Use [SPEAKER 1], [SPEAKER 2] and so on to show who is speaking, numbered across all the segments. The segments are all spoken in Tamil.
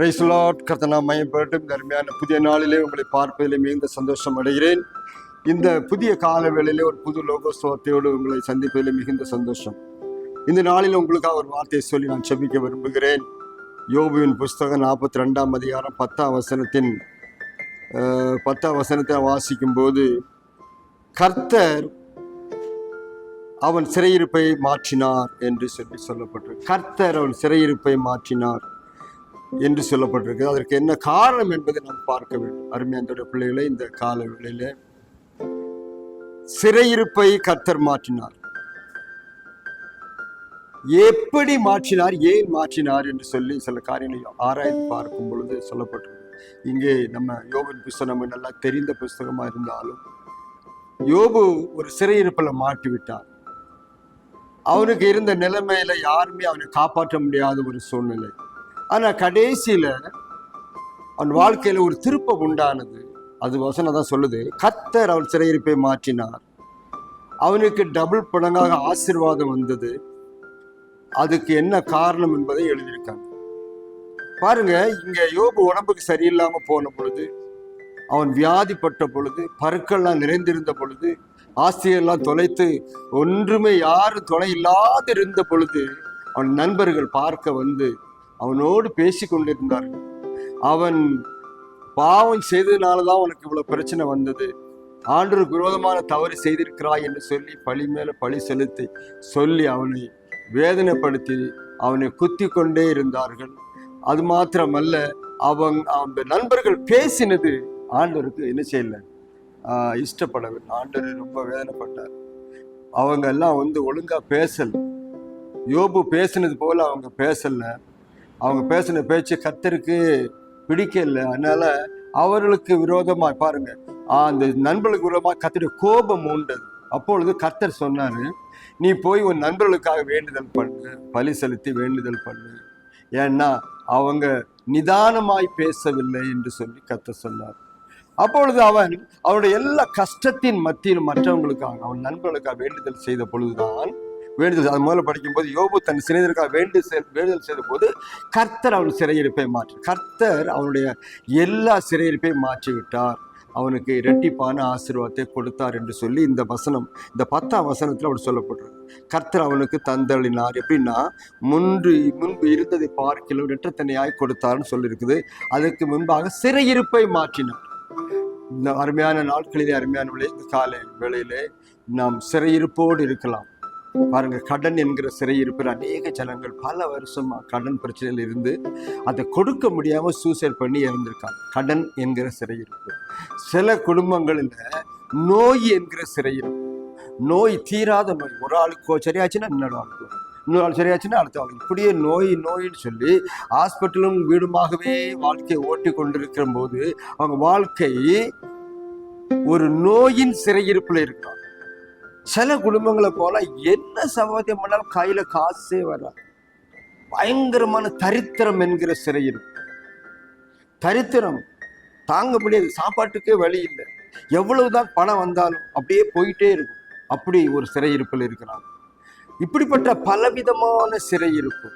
[SPEAKER 1] பிரைஸ்லாட் கர்த்தனா மயப்பட்டும் கருமையான புதிய நாளிலே உங்களை பார்ப்பதிலே மிகுந்த சந்தோஷம் அடைகிறேன். இந்த புதிய கால வேளையிலே ஒரு புது லோகோத்சவத்தையோடு உங்களை சந்திப்பதிலே மிகுந்த சந்தோஷம். இந்த நாளில் உங்களுக்காக ஒரு வார்த்தையை சொல்லி நான் செபிக்க விரும்புகிறேன். யோபுவின் புஸ்தகம் நாற்பத்தி ரெண்டாம் அதிகாரம் பத்தாம் வசனத்தின் பத்தாம் வசனத்தை வாசிக்கும் போது கர்த்தர் அவன் சிறையிருப்பை மாற்றினார் என்று சொல்லி சொல்லப்பட்டு கர்த்தர் அவன் சிறையிருப்பை மாற்றினார். என்று சொல்லப்பட்டிருக்கு. அதற்கு என்ன காரணம் என்பதை நாம் பார்க்க வேண்டும். அருமையாந்தோட பிள்ளைகளை இந்த கால வேளையில சிறையிருப்பை கர்த்தர் மாற்றினார். எப்படி மாற்றினார் ஏன் மாற்றினார் என்று சொல்லி சில காரியங்களை ஆராய்ந்து பார்க்கும் பொழுது சொல்லப்பட்டிருக்கு. இங்கே நம்ம யோகன் புஸ்தகம் நல்லா தெரிந்த புஸ்தகமா இருந்தாலும் யோபு ஒரு சிறையிருப்பில் மாட்டிவிட்டார். அவனுக்கு இருந்த நிலைமையில யாருமே அவனை காப்பாற்ற முடியாத ஒரு சூழ்நிலை. ஆனால் கடைசியில் அவன் வாழ்க்கையில் ஒரு திருப்பம் உண்டானது. அது வசனம் தான் சொல்லுது. கத்தர் அவன் சிறையிருப்பை மாற்றினார். அவனுக்கு டபுள் படங்காக ஆசீர்வாதம் வந்தது. அதுக்கு என்ன காரணம் என்பதை எழுதியிருக்காங்க. பாருங்க இங்க யோபு உடம்புக்கு சரியில்லாம போன பொழுது அவன் வியாதிப்பட்ட பொழுது பருக்கள்லாம் நிறைந்திருந்த பொழுது ஆஸ்தியெல்லாம் தொலைத்து ஒன்றுமே யாரும் துணை இல்லாது இருந்த பொழுது அவன் நண்பர்கள் பார்க்க வந்து அவனோடு பேசி கொண்டிருந்தார்கள் அவன் பாவம் செய்ததுனால தான் உனக்கு இவ்வளவு பிரச்சனை வந்தது. ஆண்டு விரோதமான தவறு செய்திருக்கிறாய் என்று சொல்லி பழி மேல பழி செலுத்தி சொல்லி அவனை வேதனைப்படுத்தி அவனை குத்தி கொண்டே இருந்தார்கள். அது மாத்திரமல்ல அவங்க அந்த நண்பர்கள் பேசினது ஆண்டவருக்கு என்ன செய்யல? இஷ்டப்படவில்லை. ஆண்டவர் ரொம்ப வேதனைப்பட்டார். அவங்க எல்லாம் வந்து ஒழுங்கா பேசல. யோபு பேசினது போல அவங்க பேசல. அவங்க பேசின பேச்சு கத்தருக்கு பிடிக்கல. அதனால அவர்களுக்கு விரோதமா பாருங்க. அந்த நண்பர்களுக்கு விரோதமா கத்தருடைய கோபம் உண்டது அப்பொழுது கத்தர் சொன்னாரு நீ போய் உன் நண்பர்களுக்காக வேண்டுதல் பண்ணு பலி செலுத்தி வேண்டுதல் பண்ணு. ஏன்னா அவங்க நிதானமாய் பேசவில்லை என்று சொல்லி கத்த சொன்னார். அப்பொழுது அவன் அவனுடைய எல்லா கஷ்டத்தின் மத்தியிலும் மற்றவங்களுக்காக அவன் நண்பர்களுக்காக வேண்டுதல் செய்த பொழுதுதான் வேண்டுதல் அது முதல்ல படிக்கும்போது யோபு தன் சிறைதற்காக வேண்டு வேண்டுதல் செய்த போது கர்த்தர் அவன் சிறையிருப்பை மாற்றி கர்த்தர் அவனுடைய எல்லா சிறையிருப்பையும் மாற்றிவிட்டார். அவனுக்கு இரட்டிப்பான ஆசீர்வாதத்தை கொடுத்தார் என்று சொல்லி இந்த வசனம் இந்த பத்தாம் வசனத்தில் அவர் சொல்லப்படுறார். கர்த்தர் அவனுக்கு தந்தளினார் எப்படின்னா முன்பு முன்பு இருந்ததை பார்க்கிலும் இரட்டத்தனையாய் கொடுத்தார்னு சொல்லியிருக்குது. அதுக்கு முன்பாக சிறையிருப்பை மாற்றினார். இந்த அருமையான நாட்களிலே அருமையான வேளை, இந்த காலை வேளையிலே நாம் சிறையிருப்போடு இருக்கலாம். பாருங்க கடன் என்கிற சிறையிருப்பில் அநேக ஜனங்கள் பல வருஷமா கடன் பிரச்சனையில் இருந்து அதை கொடுக்க முடியாம சூசைட் பண்ணி இறந்திருக்காங்க. கடன் என்கிற சிறையிருப்பு சில குடும்பங்களில் நோய் என்கிற சிறையிருப்பு நோய் தீராத நோய். ஒரு ஆளுக்கோ சரியாச்சுன்னா இன்னொரு ஆளுக்கு. இன்னொரு ஆள் சரியாச்சுன்னா அடுத்த ஆள் இப்படியே நோய் நோயின்னு சொல்லி ஹாஸ்பிட்டலும் வீடுமாகவே வாழ்க்கையை ஓட்டி கொண்டிருக்கிற போது அவங்க வாழ்க்கை ஒரு நோயின் சிறையிருப்பில் இருக்கலாம். சில குடும்பங்களை போல என்ன சம்பாத்தியம் பண்ணாலும் கையில காசே வராது. பயங்கரமான தரித்திரம் என்கிற சிறையில் தரித்திரம் தாங்க முடியாது சாப்பாட்டுக்கே வழி இல்லை. எவ்வளவுதான் பணம் வந்தாலும் அப்படியே போயிட்டே இருக்கும். அப்படி ஒரு சிறையிருப்பில் இருக்கிறாங்க. இப்படிப்பட்ட பலவிதமான சிறையிருப்பு.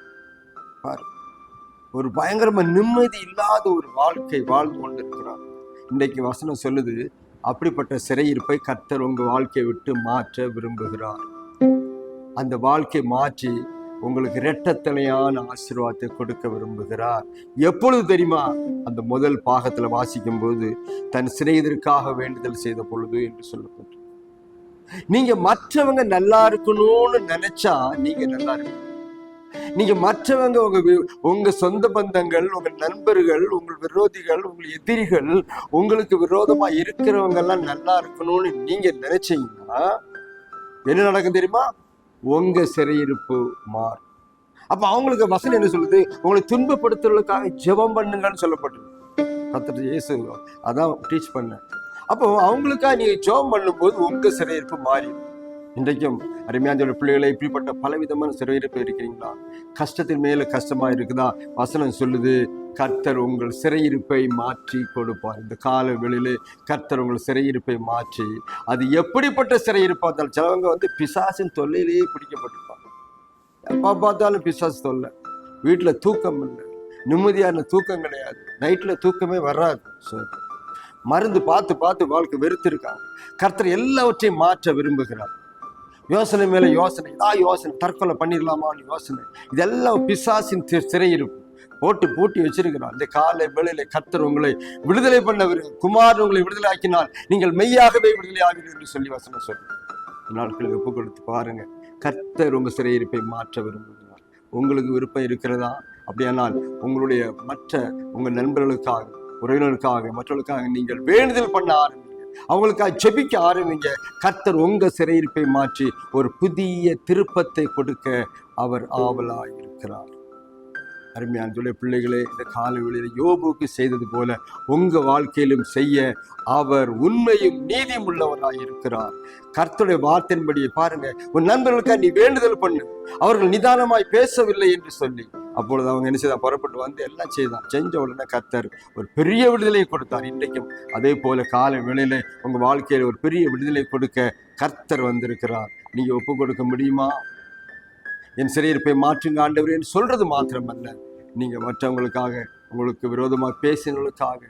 [SPEAKER 1] பாரு ஒரு பயங்கரமா நிம்மதி இல்லாத ஒரு வாழ்க்கை வாழ்ந்து கொண்டிருக்கிறார் இன்றைக்கு வசனம் சொல்லுது அப்படிப்பட்ட சிறையிருப்பை கர்த்தர் உங்கள் வாழ்க்கையை விட்டு மாற்ற விரும்புகிறார். அந்த வாழ்க்கை மாற்றி உங்களுக்கு இரட்டத்தனையான ஆசீர்வாதத்தை கொடுக்க விரும்புகிறார். எப்பொழுது தெரியுமா? அந்த முதல் பாகத்தில் வாசிக்கும் போது தன் சிறையதற்காக வேண்டுதல் செய்த பொழுது என்று சொல்லப்பட்டு நீங்க மற்றவங்க நல்லா இருக்கணும்னு நினைச்சா நீங்க நல்லா இருக்கணும். நீங்க மற்றவங்க உங்க வி- உங்க சொந்த பந்தங்கள் உங்க நண்பர்கள் உங்கள் விரோதிகள் உங்கள் எதிரிகள் உங்களுக்கு விரோதமா இருக்கிறவங்க எல்லாம் நல்லா இருக்கணும்னு நீங்க நினைச்சீங்கன்னா என்ன நடக்கும் தெரியுமா? உங்க சிறையிருப்பு மாறும். அப்ப அவங்களுக்கு வசனம் என்ன சொல்லுது? உங்களை துன்பப்படுத்துறதுக்காக ஜெபம் பண்ணுங்கன்னு சொல்லப்பட்டது. கத்திர இயேசு அதான் டீச் பண்ண அப்போ அவங்களுக்காக நீங்க ஜெபம் பண்ணும்போது உங்க சிறையிருப்பு மாறிடும். இன்றைக்கும் அருமையான பிள்ளைகளை இப்படிப்பட்ட பலவிதமான சிறையிருப்பு இருக்கிறீங்களா கஷ்டத்தின் மேல கஷ்டமா இருக்குதா? வசனம் சொல்லுது கர்த்தர் உங்கள் சிறையிருப்பை மாற்றி கொடுப்பார். இந்த கால வெளியிலே கர்த்தர் உங்கள் சிறையிருப்பை மாற்றி அது எப்படிப்பட்ட சிறையிருப்பா இருந்தாலும் சிலவங்க வந்து பிசாசின் தொல்லையிலேயே பிடிக்கப்பட்டிருப்பாங்க. எப்போ பார்த்தாலும் பிசாசு தொல்லை. வீட்டில் தூக்கம் இல்லை. நிம்மதியான தூக்கம் கிடையாது. நைட்டில் தூக்கமே வராது. ஸோ மருந்து பார்த்து பார்த்து வாழ்க்கை வெறுத்திருக்காங்க. கர்த்தர் எல்லாவற்றையும் மாற்ற விரும்புகிறார். யோசனை மேலே யோசனை இதா யோசனை தற்கொலை பண்ணிடலாமான்னு யோசனை. இதெல்லாம் பிசாசின் திரு சிறையிருப்பு போட்டு பூட்டி வச்சிருக்கிறார் இந்த காலை வேளையில கர்த்தர் உங்களை விடுதலை பண்ண குமார் உங்களை விடுதலை ஆக்கினால் நீங்கள் மெய்யாகவே விடுதலை ஆவீர்கள் என்று சொல்லி வசனம் சொல்லி நாட்களை ஒப்பு கொடுத்து பாருங்க. கர்த்தர் உங்கள் சிறையிருப்பை மாற்ற விரும்புகிறார். உங்களுக்கு விருப்பம் இருக்கிறதா? அப்படியானால் உங்களுடைய மற்ற உங்கள் நண்பர்களுக்காக உறவினர்களுக்காக மற்றவர்களுக்காக நீங்கள் வேண்டுதல் பண்ண ஆரம்பி அவங்களுக்காக ஜெபிக்க ஆரம்பிங்க. கர்த்தர் உங்க சிறையிருப்பை மாற்றி ஒரு புதிய திருப்பத்தை கொடுக்க அவர் ஆவலாக இருக்கிறார். அருமையான சொல்ல பிள்ளைகளே இந்த காலவெளியில் யோபுக்கு செய்தது போல உங்க வாழ்க்கையிலும் செய்ய அவர் உண்மையும் நீதியும் உள்ளவராக இருக்கிறார். கர்த்தருடைய வார்த்தையின்படியை பாருங்க. உன் நண்பர்களுக்காக நீ வேண்டுதல் பண்ணு. அவர்கள் நிதானமாய் பேசவில்லை என்று சொல்லி அப்பொழுது அவங்க என்ன செய்தான்? புறப்பட்டு வந்து எல்லாம் செய்தான். செஞ்ச உடனே கர்த்தர் ஒரு பெரிய விடுதலை கொடுத்தார் இன்றைக்கும். அதே போல காலை வேளையில் உங்கள் வாழ்க்கையில் ஒரு பெரிய விடுதலை கொடுக்க கர்த்தர் வந்திருக்கிறார். நீங்கள் ஒப்பு கொடுக்க முடியுமா? என் சிறையிருப்பை மாற்றுங்க ஆண்டவரேன்னு சொல்கிறது மாத்திரமல்ல. நீங்கள் மற்றவங்களுக்காக உங்களுக்கு விரோதமாக பேசினவங்களுக்காக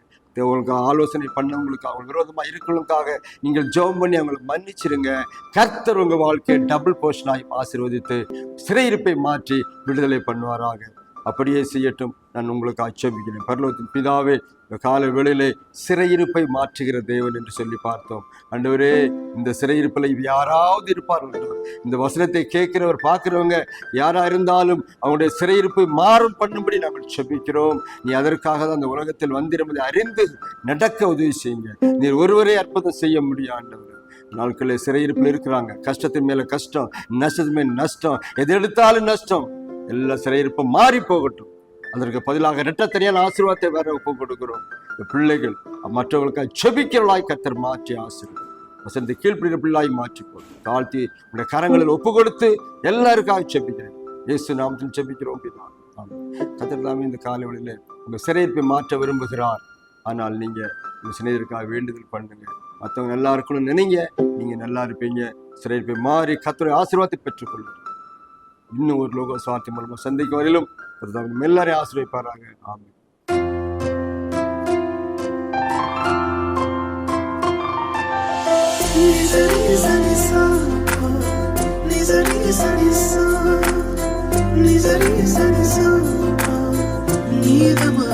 [SPEAKER 1] உங்களுக்கு ஆலோசனை பண்ணவங்களுக்காக அவங்க விரோதமாக இருக்கிறவங்களுக்காக நீங்கள் ஜெபம் பண்ணி அவங்களை மன்னிச்சிருங்க. கர்த்தர் உங்கள் வாழ்க்கையை டபுள் போர்ஷனாய் ஆசீர்வதித்து சிறையிருப்பை மாற்றி விடுதலை பண்ணுவாராக. அப்படியே செய்யட்டும். நான் உங்களுக்கு ஆட்சேபிக்கிறேன். பரலோகத்தின் பிதாவே கால வேளையிலே சிறையிருப்பை மாற்றுகிற தேவன் என்று சொல்லி பார்த்தோம். அண்டவரே இந்த சிறையிருப்பில் யாராவது இருப்பார்கள் இந்த வசனத்தை கேட்கிறவர் பார்க்கிறவங்க யாரா இருந்தாலும் அவங்களுடைய சிறையிருப்பை மாறும் பண்ணும்படி நாங்கள் செபிக்கிறோம் நீ அதற்காக தான் அந்த உலகத்தில் வந்திருப்பதை அறிந்து நடக்க உதவி செய்யுங்க. நீர் ஒருவரே அற்புதம் செய்ய முடியாண்டவர் நாட்களில் சிறையிருப்பில் இருக்கிறாங்க. கஷ்டத்தின் மேலே கஷ்டம் நஷ்டத்தின் மேல் நஷ்டம் எது எடுத்தாலும் நஷ்டம். எல்லா சிறையிருப்பும் மாறி போகட்டும். அதற்கு பதிலாக ரெட்டத்தனியான ஆசீர்வாதத்தை வேற ஒப்பு கொடுக்கிறோம். இந்த பிள்ளைகள் மற்றவர்களுக்காக செபிக்கிறவளாய் கத்தர் மாற்றி ஆசீர்வாதம். வசந்தி கீழ்ப்பிடிற பிள்ளாய் மாற்றிக்கொள். தாழ்த்தி உடைய கரங்களில் ஒப்பு கொடுத்து எல்லாருக்காக செபிக்கிறேன் இயேசு நாமத்தில் செபிக்கிறோம் பிதா. தாமே இந்த காலவெளியில உங்கள் சிறையிருப்பை மாற்ற விரும்புகிறார். ஆனால் நீங்கள் உங்கள் சிநேகருக்காக வேண்டுதல் பண்ணுங்க. மற்றவங்க நல்லா இருக்கணும்னு நினைங்க. நீங்கள் நல்லா இருப்பீங்க. சிறையிருப்பை மாறி கத்தருடைய ஆசீர்வாதத்தை பெற்றுக்கொள்ளுங்க இன்னும் ஒரு லோக சுவார்த்தி மூலமாக சந்திக்கும் வரையிலும் കർത്താവിന് എല്ലാവരെയും ആശ്രയിപ്പാറാകെ ആമേ Need
[SPEAKER 2] the